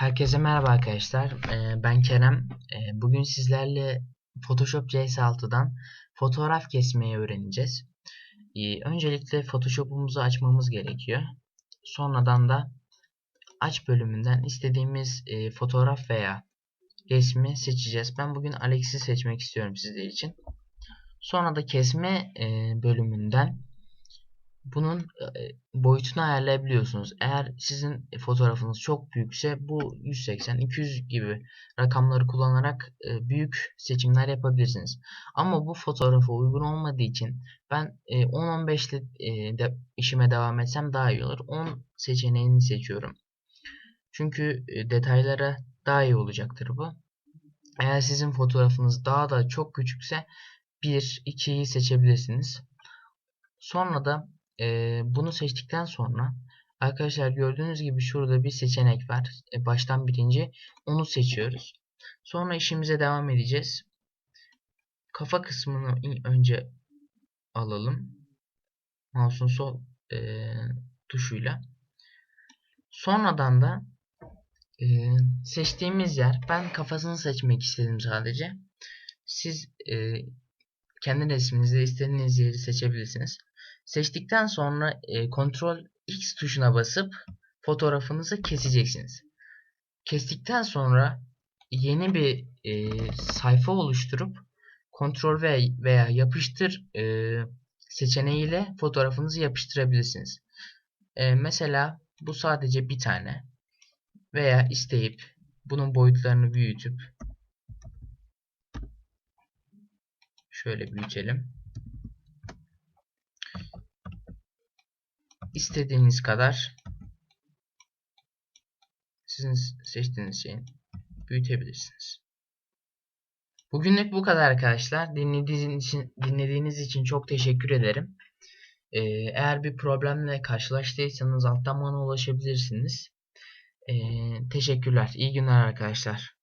Herkese merhaba arkadaşlar. Ee, Ben Kerem. Ee, Bugün sizlerle Photoshop CS6'dan fotoğraf kesmeyi öğreneceğiz. Ee, Öncelikle Photoshop'umuzu açmamız gerekiyor. Sonradan da aç bölümünden istediğimiz e, fotoğraf veya resmi seçeceğiz. Ben bugün Alex'i seçmek istiyorum sizler için. Sonra da kesme e, bölümünden bunun e, boyutunu ayarlayabiliyorsunuz. Eğer sizin fotoğrafınız çok büyükse bu 180, 200 gibi rakamları kullanarak e, büyük seçimler yapabilirsiniz. Ama bu fotoğrafa uygun olmadığı için ben e, 10-15 ile e, de işime devam etsem daha iyi olur. 10 seçeneğini seçiyorum. Çünkü e, detaylara daha iyi olacaktır bu. Eğer sizin fotoğrafınız daha da çok küçükse 1, 2'yi seçebilirsiniz. Sonra da e, bunu seçtikten sonra arkadaşlar gördüğünüz gibi şurada bir seçenek var. E, baştan birinci onu seçiyoruz. Sonra işimize devam edeceğiz. Kafa kısmını önce alalım. Mouse'un sol e, tuşuyla. Sonradan da e, seçtiğimiz yer ben kafasını seçmek istedim sadece. Siz e, kendi resminizde istediğiniz yeri seçebilirsiniz. Seçtikten sonra e, Ctrl X tuşuna basıp fotoğrafınızı keseceksiniz. Kestikten sonra yeni bir e, sayfa oluşturup Ctrl V veya yapıştır e, seçeneğiyle fotoğrafınızı yapıştırabilirsiniz. E, mesela bu sadece bir tane veya isteyip bunun boyutlarını büyütüp şöyle büyütelim. İstediğiniz kadar sizin seçtiğiniz şeyin büyütebilirsiniz. Bugünlük bu kadar arkadaşlar. Dinlediğiniz için, dinlediğiniz için çok teşekkür ederim. Ee, eğer bir problemle karşılaştıysanız alttan bana ulaşabilirsiniz. Ee, teşekkürler. İyi günler arkadaşlar.